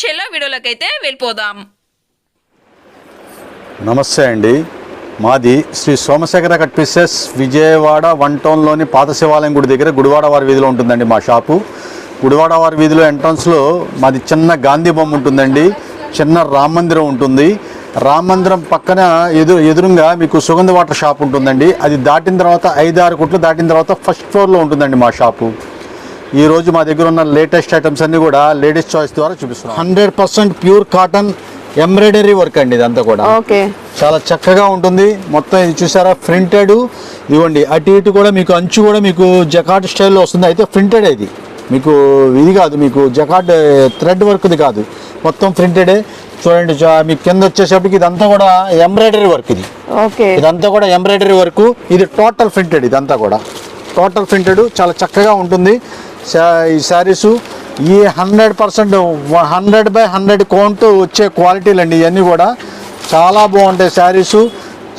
చెల్ల వీడియోలోకి వెళ్ళిపోదాం. నమస్తే అండి. మాది Shri Somasekhara cut pieces Vijayawada one టౌన్లోని పాత శివాలయం గుడి దగ్గర గుడివాడ వారి వీధిలో ఉంటుందండి మా షాపు. గుడివాడ వారి వీధిలో ఎంట్రన్స్లో మాది చిన్న గాంధీ బొమ్మ ఉంటుందండి. చిన్న రామ మందిరం ఉంటుంది. రామ మందిరం పక్కన ఎదురు ఎదురుగా మీకు సుగంధ వాటర్ షాప్ ఉంటుందండి. అది దాటిన తర్వాత ఐదు ఆరు కుట్లు దాటిన తర్వాత ఫస్ట్ ఫ్లోర్లో ఉంటుందండి మా షాపు. ఈ రోజు మా దగ్గర ఉన్న లేటెస్ట్ ఐటమ్స్ అన్ని కూడా లేడీస్ చాయిస్ ద్వారా చూపిస్తున్నాం. Hundred percent pure cotton embroidery work అండి ఇదంతా కూడా. ఓకే. చాలా చక్కగా ఉంటుంది. మొత్తం ఇది చూసారా? ప్రింటెడ్. ఇవ్వండి. అటు ఇటు కూడా మీకు అంచు కూడా మీకు జకాట్ స్టైల్లో వస్తుంది. అయితే ప్రింటెడ్ ఇది. మీకు ఇది కాదు మీకు జకాట్ థ్రెడ్ వర్క్ది కాదు. మొత్తం ప్రింటెడే. చూడండి చా- మీకు కింద వచ్చేసరికి ఇదంతా కూడా ఎంబ్రాయిడరీ వర్క్ ఇది. ఓకే. ఇదంతా కూడా ఎంబ్రాయిడరీ వర్క్. ఇది టోటల్ ప్రింటెడ్ ఇదంతా కూడా. Total printed. చాలా చక్కగా ఉంటుంది. ఈ శారీస్ ఈ hundred percent hundred by hundred count వచ్చే క్వాలిటీలు అండి ఇవన్నీ కూడా. చాలా బాగుంటాయి శారీస్.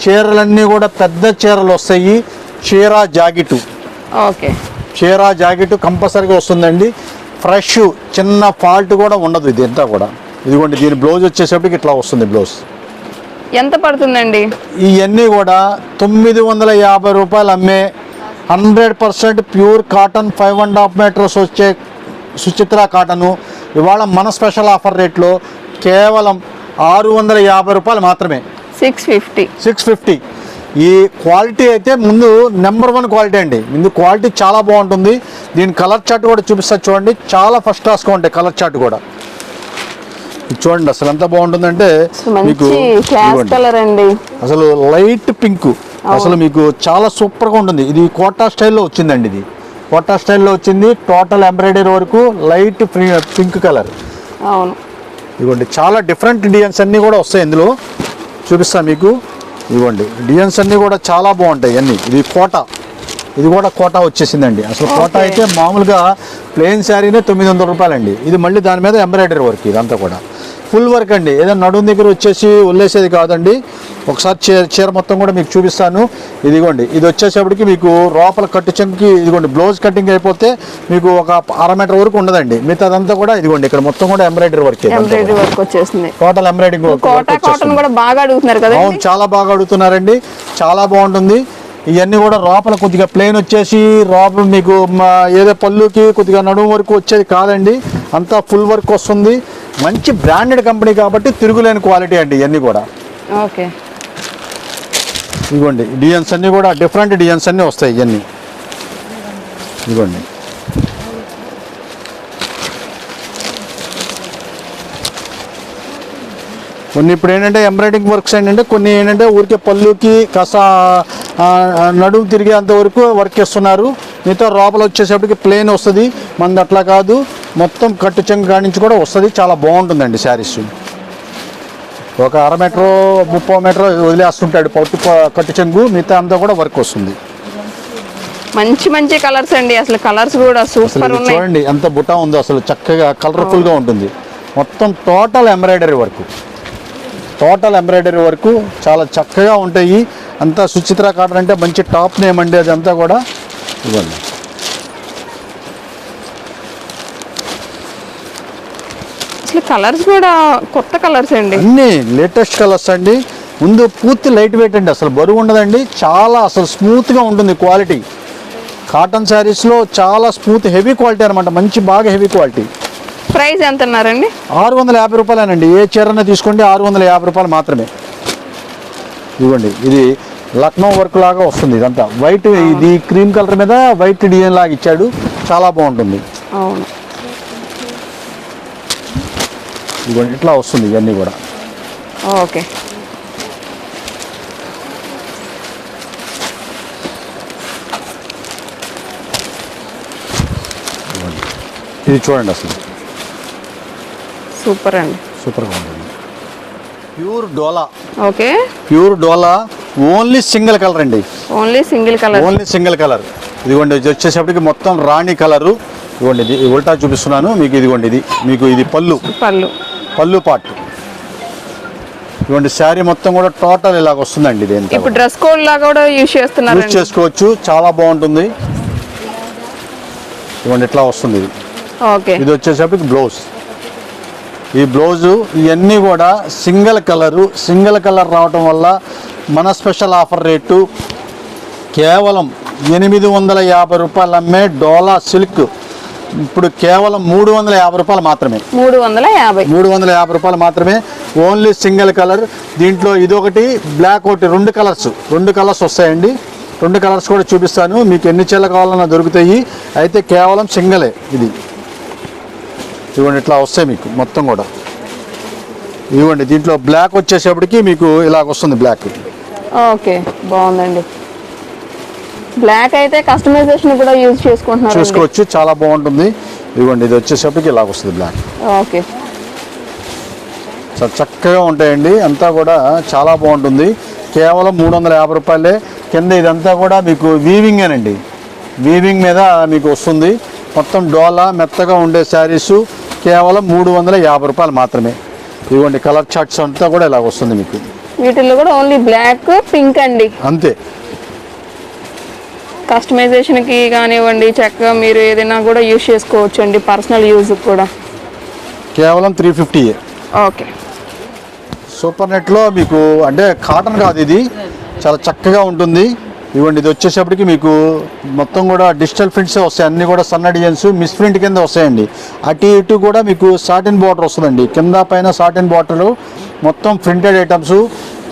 చీరలన్నీ కూడా పెద్ద చీరలు వస్తాయి. చీర జాకెట్. ఓకే. చీర జాకెట్ కంపల్సరీగా వస్తుందండి. ఫ్రెష్ చిన్న ఫాల్ట్ కూడా ఉండదు ఇది అంతా కూడా. ఇదిగోండి దీని బ్లౌజ్ వచ్చేసరికి ఇట్లా వస్తుంది బ్లౌజ్. ఎంత పడుతుందండి? ఇవన్నీ కూడా తొమ్మిది వందల యాభై రూపాయలు అమ్మే hundred percent pure cotton five and half metres వచ్చే సుచిత్ర కాటను. ఇవాళ మన స్పెషల్ ఆఫర్ రేట్లో కేవలం ఆరు వందల యాభై రూపాయలు మాత్రమే. Six fifty. Six fifty. ఈ క్వాలిటీ అయితే ముందు నెంబర్ వన్ క్వాలిటీ అండి. ముందు క్వాలిటీ చాలా బాగుంటుంది. దీని కలర్ చార్ట్ కూడా చూపిస్తా చూడండి. చాలా ఫస్ట్ క్లాస్గా ఉంటాయి కలర్ చార్ట్ కూడా. చూడండి అసలు ఎంత బాగుంటుందంటే మీకు అసలు లైట్ పింక్. అసలు మీకు చాలా సూపర్గా ఉంటుంది. ఇది కోటా స్టైల్లో వచ్చిందండి ఇది. కోటా స్టైల్లో వచ్చింది. టోటల్ ఎంబ్రాయిడరీ వరకు లైట్ పింక్ కలర్. అవును. ఇదిగోండి చాలా డిఫరెంట్ డిజైన్స్ అన్నీ కూడా వస్తాయి ఇందులో. చూపిస్తాను మీకు. ఇదిగోండి డిజైన్స్ అన్నీ కూడా చాలా బాగుంటాయి అన్నీ. ఇది కోట. ఇది కూడా కోటా వచ్చేసిందండి. అసలు కోటా. అయితే మామూలుగా ప్లెయిన్ శారీనే తొమ్మిది వందల రూపాయలండి. ఇది మళ్ళీ దాని మీద ఎంబ్రాయిడరీ వర్క్ ఇదంతా కూడా. ఫుల్ వర్క్ అండి. ఏదైనా నడుము దగ్గర వచ్చేసి వదిలేసేది కాదండి. ఒకసారి చీర చీర మొత్తం కూడా మీకు చూపిస్తాను. ఇదిగోండి. ఇది వచ్చేసేపటికి మీకు లోపల కట్టు చెంకి ఇదిగోండి బ్లౌజ్ కటింగ్ అయిపోతే మీకు ఒక అర మీటర్ వరకు ఉండదండి. మిగతాదంతా కూడా ఇదిగోండి ఇక్కడ మొత్తం కూడా ఎంబ్రాయిడరీ వర్క్ ఎంబ్రాయిడరీ వర్క్ వచ్చేసింది. టోటల్ ఎంబ్రాయిడింగ్ కోటా కాటన్ కూడా బాగా అడుగుతున్నారు కదా అవును చాలా బాగా అడుగుతున్నారండి. చాలా బాగుంటుంది. ఇవన్నీ కూడా లోపల కొద్దిగా ప్లేన్ వచ్చేసి లోపల మీకు ఏదో పళ్ళుకి కొద్దిగా నడుము వరకు వచ్చేది కాదండి. అంతా ఫుల్ వర్క్ వస్తుంది. మంచి బ్రాండెడ్ కంపెనీ కాబట్టి తిరుగులేని క్వాలిటీ అండి ఇవన్నీ కూడా. ఓకే. ఇదిగోండి డిజైన్స్ అన్నీ కూడా డిఫరెంట్ డిజైన్స్ అన్నీ వస్తాయి ఇవన్నీ. ఇదిగోండి. కొన్ని ఇప్పుడు ఏంటంటే ఎంబ్రాయిడింగ్ వర్క్స్ ఏంటంటే కొన్ని ఏంటంటే ఊరికే పళ్ళుకి ఆ, నడుము తిరిగేంత వరకు వర్క్ చేస్తున్నారు. మిగతా లోపల వచ్చేసేపటికి ప్లేన్ వస్తుంది. మనది అట్లా కాదు. మొత్తం కట్టు చెంగు నుంచి కూడా వస్తుంది. చాలా బాగుంటుందండి శారీస్. ఒక అర మీటర్ ముప్పై మీటర్ వదిలేస్తుంటాడు పట్టు కట్టు చెంగు మిగతా అంతా కూడా వర్క్ వస్తుంది. మంచి మంచి కలర్స్ అండి. అసలు కలర్స్ కూడా సూపర్ చూడండి ఎంత బుటా ఉందో అసలు చక్కగా కలర్ఫుల్గా ఉంటుంది. మొత్తం total embroidery work total embroidery work చాలా చక్కగా ఉంటాయి. అంతా సుచిత్ర కాటన్ అంటే మంచి టాప్ నేమ్ అండి. అదంతా కూడా. ఇవ్వండి. అసలు కలర్స్ కూడా కొత్త కలర్స్ అండి. అన్ని లేటెస్ట్ కలర్స్ అండి. ముందు పూర్తి లైట్ వెయిట్ అండి అసలు బరువు ఉండదండి. చాలా అసలు స్మూత్గా ఉంటుంది క్వాలిటీ. కాటన్ శారీస్లో చాలా స్మూత్ హెవీ క్వాలిటీ అనమాట మంచి బాగా హెవీ క్వాలిటీ ప్రైస్ ఎంత అన్నారండి? ఆరు వందల యాభై రూపాయలేనండి. ఏ చీరన తీసుకోండి ఆరు వందల యాభై రూపాయలు మాత్రమే. ఇవ్వండి ఇది లక్నో వర్క్ లాగా వస్తుంది ఇదంతా. వైట్ ఇది క్రీమ్ కలర్ మీద వైట్ డిజైన్ లాగా ఇచ్చాడు. చాలా బాగుంటుంది. అవును. ఇదిగోండి ఇట్లా వస్తుంది ఇవన్నీ కూడా. ఓకే. ఇది చూడండి అసలు. సూపర్ అండి. సూపర్గా ఉంటుంది pure Dola. Okay. Pure Dola only single colour అండి. Only single colour. Only single colour. ఇదిగోండి ఇది వచ్చేసప్పటికి మొత్తం రాణి కలరు. ఇదిగోండి ఇది ఉల్టా చూపిస్తున్నాను. మీకు ఇదిగోండి ఇది మీకు ఇది పళ్ళు. పళ్ళు. పళ్ళు పార్ట్ ఇదిగోండి శారీ మొత్తం కూడా టోటల్ ఇలాగ వస్తుందండి ఇది ఎంత ఇప్పుడు డ్రెస్ కోడ్ లాగా కూడా యూజ్ యూజ్ చేస్తున్నారండి చేసుకోవచ్చు చాలా బాగుంటుంది. ఇదిగోండి ఇట్లా వస్తుంది ఇది. ఓకే. ఇది వచ్చేసరికి బ్లౌజ్. ఈ బ్లౌజు ఇవన్నీ కూడా సింగిల్ కలరు సింగిల్ కలర్ రావటం వల్ల మన స్పెషల్ ఆఫర్ రేటు కేవలం ఎనిమిది వందల యాభై రూపాయలు అమ్మే డోలా సిల్క్. ఇప్పుడు కేవలం మూడు వందల యాభై రూపాయలు మాత్రమే. మూడు వందల యాభై. మూడు వందల యాభై రూపాయలు మాత్రమే. ఓన్లీ సింగిల్ కలర్ దీంట్లో ఇదొకటి బ్లాక్ ఒకటి రెండు కలర్స్ రెండు కలర్స్ వస్తాయండి. రెండు కలర్స్ కూడా చూపిస్తాను. మీకు ఎన్ని చీరలు కావాలన్నా దొరుకుతాయి. అయితే కేవలం సింగలే ఇది. ఇదిగోండి ఇట్లా వస్తాయి మీకు మొత్తం కూడా. ఇదిగోండి దీంట్లో బ్లాక్ వచ్చేసేపటికి మీకు ఇలాగ వస్తుంది బ్లాక్ ఓకే బాగుందండి. బ్లాక్ అయితే కస్టమైజేషన్ కూడా యూజ్ చేసుకుంటున్నారు చూసుకోవచ్చు చాలా బాగుంటుంది. ఇదిగోండి ఇది వచ్చేసేపటికి ఇలాగ వస్తుంది బ్లాక్ ఓకే. చాలా చక్కగా ఉంటాయండి. అంతా కూడా చాలా బాగుంటుంది. కేవలం మూడు వందల యాభై రూపాయలే. కింద ఇదంతా కూడా మీకు వీవింగేనండి వీవింగ్ మీద మీకు వస్తుంది. మొత్తం డోలా మెత్తగా ఉండే శారీసు కేవలం మూడు వందల యాభై రూపాయలు మాత్రమే. ఇదిగోండి కలర్ చార్ట్స్ అంతా కూడా ఇలాగ వస్తుంది మీకు. వీటిల్లో కూడా ఓన్లీ బ్లాక్ పింక్ అండి. అంతే. కస్టమైజేషన్కి కానివ్వండి చక్కగా మీరు ఏదైనా కూడా యూజ్ చేసుకోవచ్చు అండి పర్సనల్ యూజ్ కూడా. కేవలం త్రీ ఫిఫ్టీయే ఓకే. సూపర్ నెట్లో మీకు అంటే కాటన్ కాదు ఇది. చాలా చక్కగా ఉంటుంది. ఇవ్వండి ఇది వచ్చేసప్పటికి మీకు మొత్తం కూడా డిజిటల్ ప్రింట్స్ వస్తాయి. అన్నీ కూడా సన్న డిజైన్స్ మిస్ ప్రింట్ కింద వస్తాయండి. అటు ఇటు కూడా మీకు సాటిన్ బార్డర్ వస్తుందండి. కింద పైన సాటిన్ బార్డర్ మొత్తం ప్రింటెడ్ ఐటమ్స్.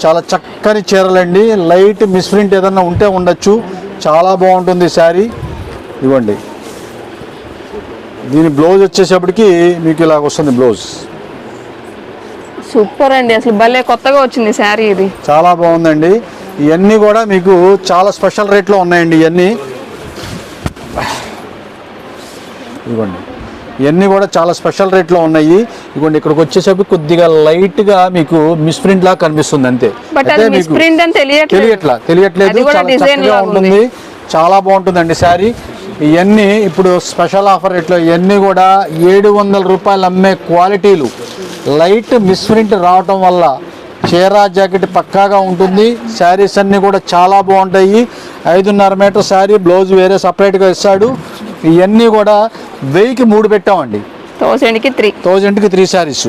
చాలా చక్కని చీరలండి. లైట్ మిస్ ప్రింట్ ఏదన్నా ఉంటే ఉండొచ్చు. చాలా బాగుంటుంది శారీ. ఇవ్వండి. దీని బ్లౌజ్ వచ్చేసప్పటికి మీకు ఇలాగ వస్తుంది బ్లౌజ్. సూపర్ అండి. అసలు భలే కొత్తగా వచ్చింది శారీ ఇది. చాలా బాగుందండి. ఇవన్నీ కూడా మీకు చాలా స్పెషల్ రేట్లో ఉన్నాయండి ఇవన్నీ ఇవ్వండి. ఇవన్నీ కూడా చాలా స్పెషల్ రేట్లో ఉన్నాయి. ఇవ్వండి ఇక్కడికి వచ్చేసరికి కొద్దిగా లైట్గా మీకు మిస్ప్రింట్ లాగా కనిపిస్తుంది అంతే. అది మీకు తెలియట్లా తెలియట్లేదు. చాలా చక్కగా. ఉంటుంది. చాలా బాగుంటుందండి శారీ. ఇవన్నీ ఇప్పుడు స్పెషల్ ఆఫర్ రేట్లో ఇవన్నీ కూడా ఏడు వందల రూపాయలు అమ్మే క్వాలిటీలు. లైట్ మిస్ప్రింట్ రావటం వల్ల చీర జాకెట్ పక్కాగా ఉంటుంది. శారీస్ అన్నీ కూడా చాలా బాగుంటాయి. ఐదున్నర మీటర్ శారీ బ్లౌజ్ వేరే సపరేట్గా ఇస్తాడు. ఇవన్నీ కూడా వెయ్యికి మూడు పెట్టామండి. థౌసండ్కి త్రీ. థౌజండ్కి త్రీ శారీస్.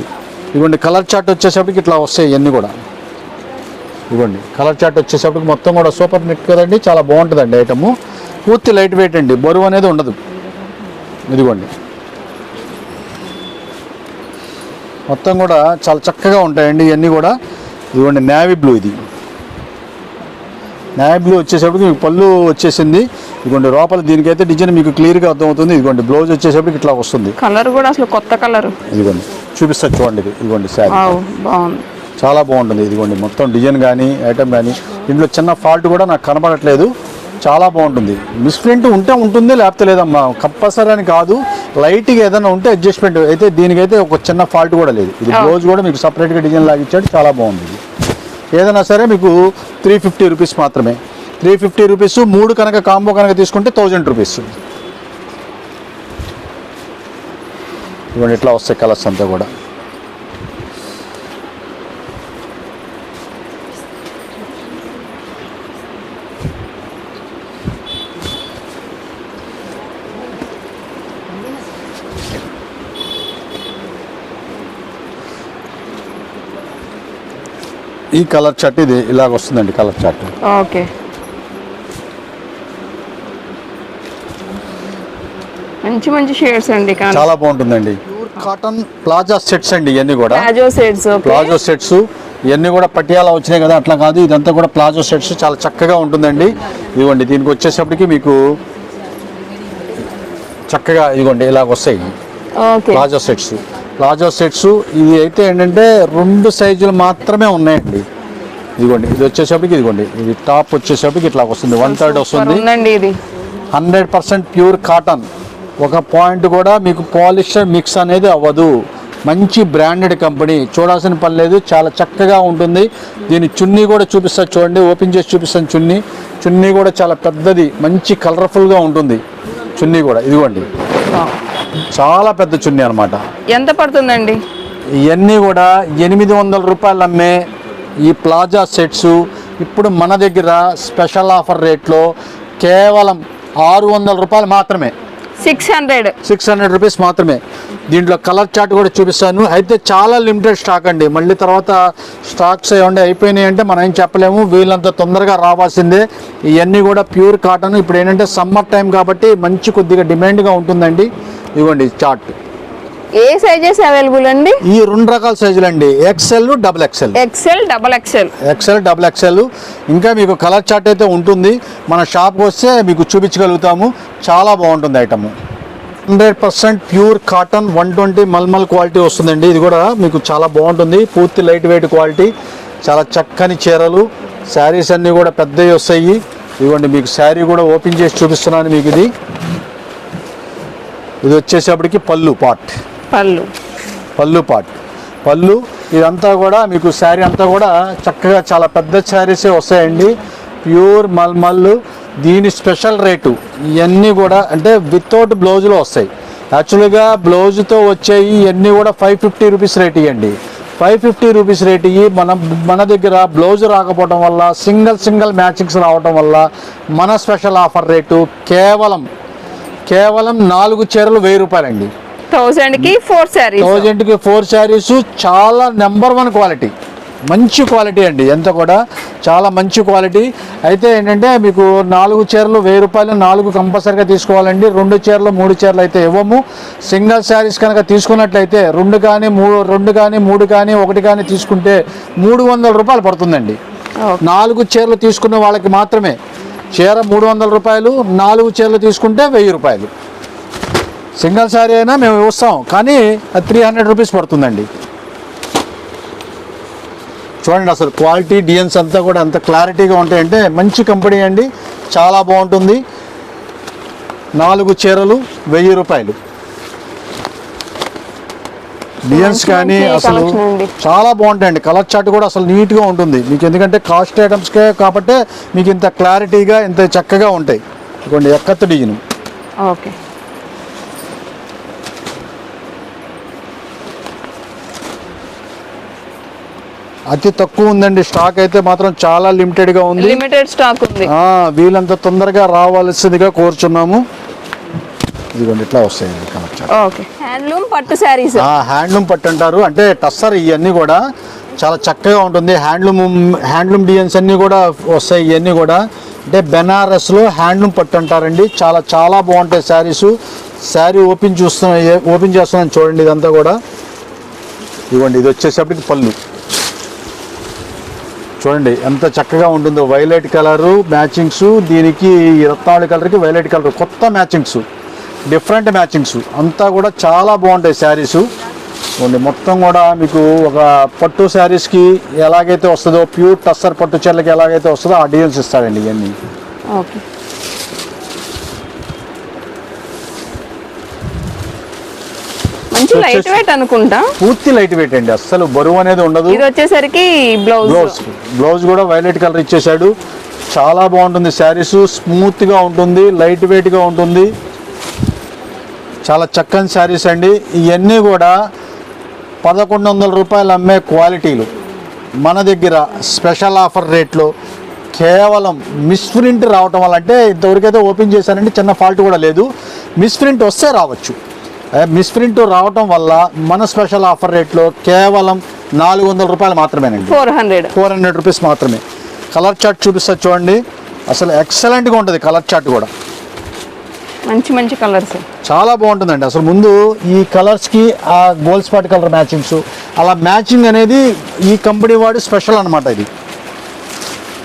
ఇవ్వండి కలర్ చార్ట్ వచ్చేసప్పటికి ఇట్లా వస్తాయి ఇవన్నీ కూడా. ఇవ్వండి కలర్ చార్ట్ వచ్చేసప్పటికి మొత్తం కూడా సూపర్ నెట్ కదండి చాలా బాగుంటుందండి ఐటము. పూర్తి లైట్ వెయిట్ అండి బరువు అనేది ఉండదు. ఇదిగోండి. మొత్తం కూడా చాలా చక్కగా ఉంటాయండి ఇవన్నీ కూడా. ఇదిగోండి నేవీ బ్లూ ఇది. నేవీ బ్లూ వచ్చేసప్పటికి మీకు పళ్ళు వచ్చేసింది. ఇదిగోండి లోపల దీనికైతే డిజైన్ మీకు క్లియర్గా అర్థమవుతుంది. ఇదిగోండి బ్లౌజ్ వచ్చేసప్పటికి ఇట్లా వస్తుంది. కలర్ కూడా అసలు కొత్త కలర్. ఇదిగోండి చూపిస్తా చూడండి ఇది. ఇదిగోండి శారీ. బాగుంది. చాలా బాగుంటుంది. ఇదిగోండి మొత్తం డిజైన్ కానీ ఐటమ్ కానీ ఇందులో చిన్న ఫాల్ట్ కూడా నాకు కనపడట్లేదు. చాలా బాగుంటుంది. మిస్ప్రింట్ ఉంటే ఉంటుంది లేకపోతే లేదమ్మా. కంపల్సరీ అని కాదు. లైట్గా ఏదైనా ఉంటే అడ్జస్ట్మెంట్ అయితే దీనికైతే ఒక చిన్న ఫాల్ట్ కూడా లేదు. ఇది. బ్లౌజ్ కూడా మీకు సపరేట్గా డిజైన్ లాగా ఇచ్చాడు. చాలా బాగుంది. ఇది. ఏదైనా సరే మీకు త్రీ ఫిఫ్టీ రూపీస్ మాత్రమే. త్రీ ఫిఫ్టీ రూపీస్ మూడు కనుక కాంబో కనుక తీసుకుంటే థౌజండ్ రూపీస్ ఇవన్నీ ఇట్లా వస్తాయి కలర్స్ అంతా కూడా. ఈ కలర్ చార్ట్ ఇది ఇలాగ వస్తుందండి కలర్ చార్ట్. ఓకే. మంచి మంచి షేడ్స్ అండి కానీ. చాలా బాగుంటుందండి. ప్యూర్ కాటన్ ప్లాజా సెట్స్ అండి ఇవన్నీ కూడా. ప్లాజో సెట్స్ ప్లాజో సెట్స్ ఇవన్నీ కూడా పటియాలా వచ్చినాయి కదా అట్లా కాదు ఇదంతా కూడా ప్లాజో సెట్స్ చాలా చక్కగా ఉంటుందండి. ఇదిగోండి దీనికి వచ్చేసప్పటికి మీకు చక్కగా ఇదిగోండి ఇలాగ వస్తాయి. Okay. Palazzo sets palazzo sets. ఇది అయితే ఏంటంటే రెండు సైజులు మాత్రమే ఉన్నాయండి. ఇదిగోండి ఇది వచ్చేసప్పటికి ఇదిగోండి. ఇది టాప్ వచ్చేసప్పటికి ఇట్లా వస్తుంది. వన్ థర్డ్ వస్తుంది. ఇది. Hundred percent pure cotton. ఒక పాయింట్ కూడా మీకు పాలిస్టర్ మిక్స్ అనేది అవ్వదు. మంచి బ్రాండెడ్ కంపెనీ. చూడాల్సిన పని లేదు. చాలా చక్కగా ఉంటుంది. దీని చున్నీ కూడా చూపిస్తా చూడండి. ఓపెన్ చేసి చూపిస్తాను చున్నీ. చున్నీ కూడా చాలా పెద్దది. మంచి కలర్ఫుల్గా ఉంటుంది. చున్నీ కూడా. ఇదిగోండి. చాలా పెద్ద చున్నీ అనమాట ఎంత పడుతుందండి? ఇవన్నీ కూడా ఎనిమిది వందల రూపాయలు అమ్మే ఈ ప్లాజా సెట్స్. ఇప్పుడు మన దగ్గర స్పెషల్ ఆఫర్ రేట్లో కేవలం ఆరు వందల రూపాయలు మాత్రమే. Six hundred. Six hundred rupees మాత్రమే. దీంట్లో కలర్ చార్ట్ కూడా చూపిస్తాను. అయితే చాలా లిమిటెడ్ స్టాక్ అండి. మళ్ళీ తర్వాత స్టాక్స్ ఏమంటే అయిపోయినాయి అంటే మనం ఏం చెప్పలేము. వీళ్ళంత తొందరగా రావాల్సిందే. ఇవన్నీ కూడా ప్యూర్ కాటన్. ఇప్పుడు ఏంటంటే సమ్మర్ టైం కాబట్టి మంచి కొద్దిగా డిమాండ్గా ఉంటుందండి. ఇవ్వండి చార్ట్. ఏ సైజెస్ అవైలబుల్ అండి? ఈ రెండు రకాల సైజులు అండి. XL double XL XL double XL XL double XL ఇంకా మీకు కలర్ చార్ట్ అయితే ఉంటుంది. మన షాప్కి వస్తే మీకు చూపించగలుగుతాము. చాలా బాగుంటుంది item hundred percent pure cotton one twenty mulmul quality వస్తుందండి. ఇది కూడా మీకు చాలా బాగుంటుంది. పూర్తి లైట్ వెయిట్ క్వాలిటీ చాలా చక్కని చీరలు. శారీస్ అన్నీ కూడా పెద్దవి వస్తాయి. ఇదిగోండి మీకు శారీ కూడా ఓపెన్ చేసి చూపిస్తున్నాను మీకు ఇది. ఇది వచ్చేసేపటికి పళ్ళు పాట్ పళ్ళు. పళ్ళు పాట్. పళ్ళు ఇదంతా కూడా మీకు శారీ అంతా కూడా చక్కగా చాలా పెద్ద శారీసే వస్తాయండి. ప్యూర్ మల్మల్లు దీని స్పెషల్ రేటు ఇవన్నీ కూడా అంటే వితౌట్ బ్లౌజ్లో వస్తాయి. యాక్చువల్గా బ్లౌజ్తో వచ్చేవి ఇవన్నీ కూడా ఫైవ్ ఫిఫ్టీ రూపీస్ రేట్ ఇవ్వండి ఫైవ్ ఫిఫ్టీ రూపీస్ రేట్ ఇవి మన మన దగ్గర బ్లౌజ్ రాకపోవడం వల్ల సింగిల్ సింగిల్ మ్యాచింగ్స్ రావడం వల్ల మన స్పెషల్ ఆఫర్ రేటు కేవలం కేవలం నాలుగు చీరలు వెయ్యి రూపాయలండి. థౌసండ్కి ఫోర్ శారీస్ థౌజండ్కి ఫోర్ శారీస్ చాలా నెంబర్ వన్ క్వాలిటీ మంచి క్వాలిటీ అండి. ఎంత కూడా? చాలా మంచి క్వాలిటీ అయితే ఏంటంటే మీకు నాలుగు చీరలు వెయ్యి రూపాయలు నాలుగు కంపల్సరీగా తీసుకోవాలండి. రెండు చీరలు మూడు చీరలు అయితే ఇవ్వము. సింగిల్ శారీస్ కనుక తీసుకున్నట్లయితే రెండు కానీ మూడు రెండు కానీ మూడు కానీ ఒకటి కానీ తీసుకుంటే మూడు వందల రూపాయలు పడుతుందండి. నాలుగు చీరలు తీసుకున్న వాళ్ళకి మాత్రమే. చీర మూడు వందల రూపాయలు నాలుగు చీరలు తీసుకుంటే వెయ్యి రూపాయలు. సింగిల్ శారీ అయినా మేము ఇస్తాం. కానీ అది త్రీ హండ్రెడ్ రూపీస్ పడుతుందండి. చూడండి అసలు క్వాలిటీ డిజైన్స్ అంతా కూడా అంత క్లారిటీగా ఉంటాయంటే మంచి కంపెనీ అండి. చాలా బాగుంటుంది. నాలుగు చీరలు వెయ్యి రూపాయలు. డిజైన్స్ మంచి కానీ అసలు. చాలా బాగుంటాయండి. కలర్ చార్ట్ కూడా అసలు నీట్గా ఉంటుంది. మీకు ఎందుకంటే కాస్ట్ ఐటమ్స్కే కాబట్టి మీకు ఇంత క్లారిటీగా ఇంత చక్కగా ఉంటాయి. ఇదిగోండి ఎక్కత్తు డిజైన్ ఓకే అతి తక్కువ ఉందండి. స్టాక్ అయితే మాత్రం చాలా లిమిటెడ్గా ఉంది. లిమిటెడ్ స్టాక్ ఉంది. ఆ, వీలంత తొందరగా రావాల్సిందిగా కోరుచున్నాము. ఇదిగోండి ఇట్లా వస్తాయండి హ్యాండ్లూమ్ పట్టు శారీస్. ఆ హ్యాండ్లూమ్ పట్టు అంటారు. అంటే టస్సర్ ఇవన్నీ కూడా చాలా చక్కగా ఉంటుంది. హ్యాండ్లూమ్ హ్యాండ్లూమ్ డిజైన్స్ అన్నీ కూడా వస్తాయి ఇవన్నీ కూడా. అంటే బెనారస్లో హ్యాండ్లూమ్ పట్టు అంటారండి. చాలా చాలా బాగుంటాయి శారీస్. శారీ ఓపెన్ చూస్తున్నా ఓపెన్ చేస్తున్నాను చూడండి ఇదంతా కూడా. ఇవ్వండి ఇది వచ్చేసప్పటికి పళ్ళు. చూడండి ఎంత చక్కగా ఉంటుందో. వైలెట్ కలరు మ్యాచింగ్స్ దీనికి ఈ రత్నావళి కలర్కి వైలెట్ కలర్ కొత్త మ్యాచింగ్స్ డిఫరెంట్ మ్యాచింగ్స్ అంతా కూడా చాలా బాగుంటాయి శారీస్ చూడండి మొత్తం కూడా మీకు ఒక పట్టు శారీస్కి ఎలాగైతే వస్తుందో ప్యూర్ టస్సర్ పట్టు చీరలకి ఎలాగైతే వస్తుందో ఆ డిజైన్స్ ఇస్తారండి ఇవన్నీ. ఓకే మంచి లైట్ వెయిట్ అనుకుంటా. పూర్తి లైట్ వెయిట్ అండి అస్సలు బరువు అనేది ఉండదు. ఇది వచ్చేసరికి బ్లౌజ్ బ్లౌజ్ బ్లౌజ్ కూడా వైలెట్ కలర్ ఇచ్చేసాడు చాలా బాగుంటుంది శారీస్ స్మూత్గా ఉంటుంది లైట్ వెయిట్గా ఉంటుంది. చాలా చక్కని శారీస్ అండి. ఇవన్నీ కూడా పదకొండు వందల రూపాయలు అమ్మే క్వాలిటీలు. మన దగ్గర స్పెషల్ ఆఫర్ రేట్లో కేవలం మిస్ప్రింట్ రావటం వల్ల అంటే ఇంతవరకైతే ఓపెన్ చేశానండి చిన్న ఫాల్ట్ కూడా లేదు. మిస్ప్రింట్ వస్తే రావచ్చు. మిస్ప్రింట్ రావటం వల్ల మన స్పెషల్ ఆఫర్ రేట్లో కేవలం నాలుగు వందల రూపాయలు మాత్రమేనండి. Four hundred. Four hundred rupees మాత్రమే. కలర్ చార్ట్ చూపిస్తా చూడండి. అసలు ఎక్సలెంట్గా ఉంటుంది కలర్ చార్ట్ కూడా. మంచి మంచి కలర్స్. చాలా బాగుంటుందండి. అసలు ముందు ఈ కలర్స్కి ఆ గోల్డ్ స్పాట్ కలర్ మ్యాచింగ్స్ అలా మ్యాచింగ్ అనేది ఈ కంపెనీ వాడు స్పెషల్ అనమాట ఇది.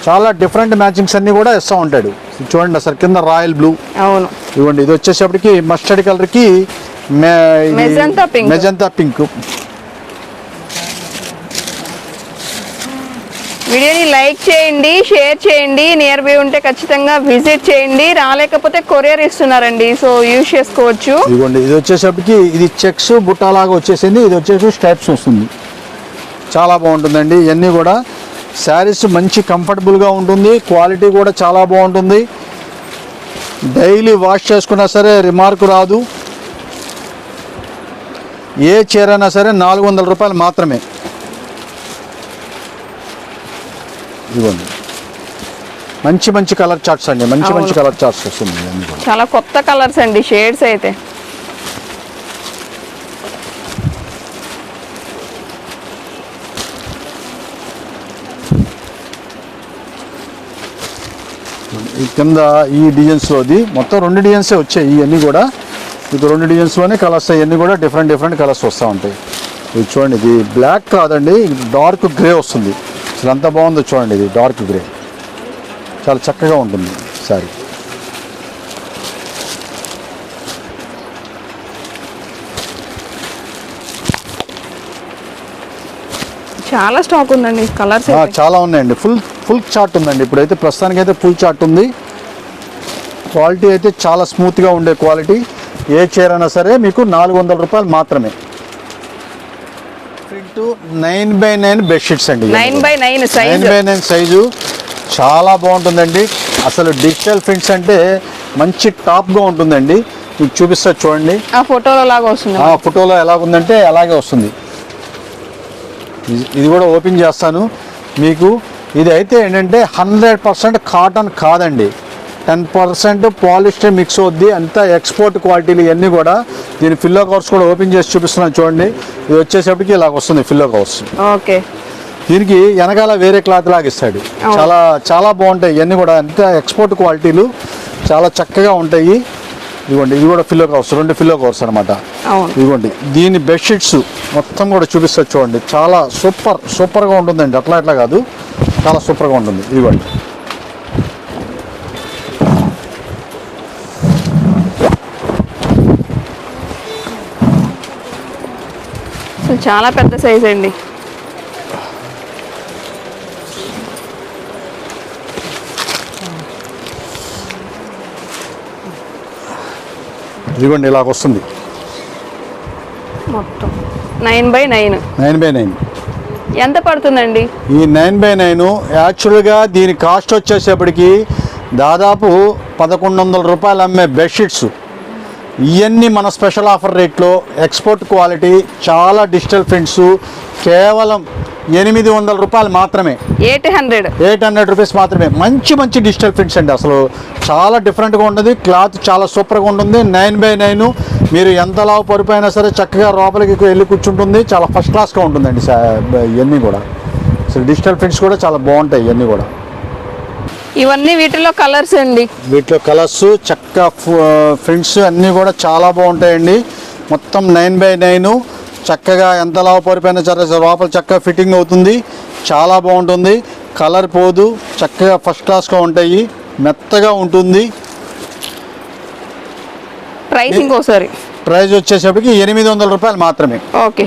చాలా డిఫరెంట్ మ్యాచింగ్స్ అన్నీ కూడా ఇస్తూ ఉంటాడు. చూడండి అసలు కింద రాయల్ బ్లూ. అవును. ఇవ్వండి ఇది వచ్చేసప్పటికి మస్టర్డ్ కలర్కి Magenta pink. Magenta pink. వీడియోని లైక్ చేయండి షేర్ చేయండి నియర్ బై ఉంటే ఖచ్చితంగా విజిట్ చేయండి. రాలేకపోతే కొరియర్ ఇస్తున్నారండి సో యూజ్ చేసుకోవచ్చు. ఇదిగోండి ఇది వచ్చేసరికి ఇది చెక్స్ బుట్టాలాగా వచ్చేసింది ఇది వచ్చేసి స్టెప్స్ వస్తుంది. చాలా బాగుంటుందండి ఇవన్నీ కూడా. శారీస్ మంచి కంఫర్టబుల్గా ఉంటుంది క్వాలిటీ కూడా చాలా బాగుంటుంది. డైలీ వాష్ చేసుకున్నా సరే రిమార్క్ రాదు. ఏ చీర అయినా సరే నాలుగు వందల రూపాయలు మాత్రమే. ఇదిగోండి. మంచి మంచి కలర్ చార్ట్స్ అండి. మంచి మంచి. కలర్ చార్ట్స్ వస్తుంది చాలా కొత్త కలర్స్ అండి షేడ్స్ అయితే. ఈ కింద ఈ డిజైన్స్లోది మొత్తం రెండు డిజైన్సే వచ్చాయి ఇవన్నీ కూడా. మీకు రెండు డిజైన్స్లోనే కలర్స్ అవన్నీ కూడా డిఫరెంట్ డిఫరెంట్ కలర్స్ వస్తూ ఉంటాయి. ఇది చూడండి ఇది బ్లాక్ కాదండి ఇది డార్క్ గ్రే వస్తుంది. అసలు ఎంత బాగుందో చూడండి ఇది డార్క్ గ్రే. చాలా చక్కగా ఉంటుంది సారీ చాలా స్టాక్ ఉందండి కలర్స్ అయితే. చాలా ఉన్నాయండి. ఫుల్ ఫుల్ చార్ట్ ఉందండి. ఇప్పుడైతే ప్రస్తుతానికైతే ఫుల్ చార్ట్ ఉంది. క్వాలిటీ అయితే చాలా స్మూత్గా ఉండే క్వాలిటీ. ఏ చీర అయినా సరే మీకు నాలుగు వందల రూపాయలు మాత్రమే. నైన్ బై నైన్ బెడ్షీట్స్ అండి. Nine by nine nine size by nine size చాలా బాగుంటుందండి. అసలు డిజిటల్ ప్రింట్స్ అంటే మంచి టాప్గా ఉంటుందండి. మీకు చూపిస్తా చూడండి. ఆ ఫోటోలో లాగా వస్తుంది. ఆ ఫోటోలో ఎలా ఉందంటే అలాగే వస్తుంది. ఇది- ఇది కూడా ఓపెన్ చేస్తాను. మీకు ఇది అయితే ఏంటంటే హండ్రెడ్ పర్సెంట్ కాటన్ కాదండి. టెన్ పర్సెంట్ పాలిస్టర్ మిక్స్ అవుద్ది. అంతా ఎక్స్పోర్ట్ క్వాలిటీలు ఇవన్నీ కూడా దీని ఫిల్లో కవర్స్ కూడా ఓపెన్ చేసి చూపిస్తున్నాను చూడండి. ఇది వచ్చేసప్పటికి ఇలా వస్తుంది ఫిల్లో కవర్స్ ఓకే. దీనికి వెనకాల వేరే క్లాత్ లాగా ఇస్తాడు. అవును. చాలా చాలా బాగుంటాయి. ఇవన్నీ కూడా అంతా ఎక్స్పోర్ట్ క్వాలిటీలు చాలా చక్కగా ఉంటాయి. ఇదిగోండి ఇది కూడా ఫిల్లో కవర్స్ రెండు ఫిల్లో కవర్స్ అనమాట ఇదిగోండి దీని బెడ్షీట్స్ మొత్తం కూడా చూపిస్తారు చూడండి. చాలా సూపర్ సూపర్గా ఉంటుందండి. అట్లా అట్లా కాదు. చాలా సూపర్గా ఉంటుంది. ఇదిగోండి. చాలా పెద్ద సైజ్ అండి. ఇదిగోండి ఇలాగ వస్తుంది. మొత్తం nine by nine. Nine by nine. ఎంత పడుతుందండి? ఈ నైన్ బై నైన్ యాక్చువల్గా దీని కాస్ట్ వచ్చేసేపటికి దాదాపు పదకొండు వందల రూపాయలు అమ్మే బెడ్షీట్స్. ఇవన్నీ మన స్పెషల్ ఆఫర్ రేట్లో ఎక్స్పోర్ట్ క్వాలిటీ చాలా డిజిటల్ ప్రింట్స్ కేవలం ఎనిమిది వందల రూపాయలు మాత్రమే. Eight hundred. Eight hundred rupees మాత్రమే. మంచి మంచి డిజిటల్ ప్రింట్స్ అండి అసలు. చాలా డిఫరెంట్గా ఉంటుంది. క్లాత్ చాలా సూపర్గా ఉంటుంది. Nine by nine. మీరు ఎంత లావు పరుపు అయినా సరే చక్కగా లోపలికి వెళ్ళి కూర్చుంటుంది. చాలా ఫస్ట్ క్లాస్గా ఉంటుందండి ఇవన్నీ కూడా. అసలు డిజిటల్ ప్రింట్స్ కూడా చాలా బాగుంటాయి ఇవన్నీ కూడా. ఇవన్నీ వీటిలో కలర్స్ అండి. వీటిలో కలర్స్ చక్క ప్రింట్స్ అన్నీ కూడా చాలా బాగుంటాయండి. మొత్తం నైన్ బై నైన్. చక్కగా ఎంత లావు పరుపైనా సరే లోపల చక్కగా ఫిట్టింగ్ అవుతుంది. చాలా బాగుంటుంది. కలర్ పోదు. చక్కగా ఫస్ట్ క్లాస్గా ఉంటాయి. మెత్తగా ఉంటుంది. ప్రైస్ ఇంకోసారి ప్రైస్ వచ్చేసరికి ఎనిమిది వందల రూపాయలు మాత్రమే. ఓకే.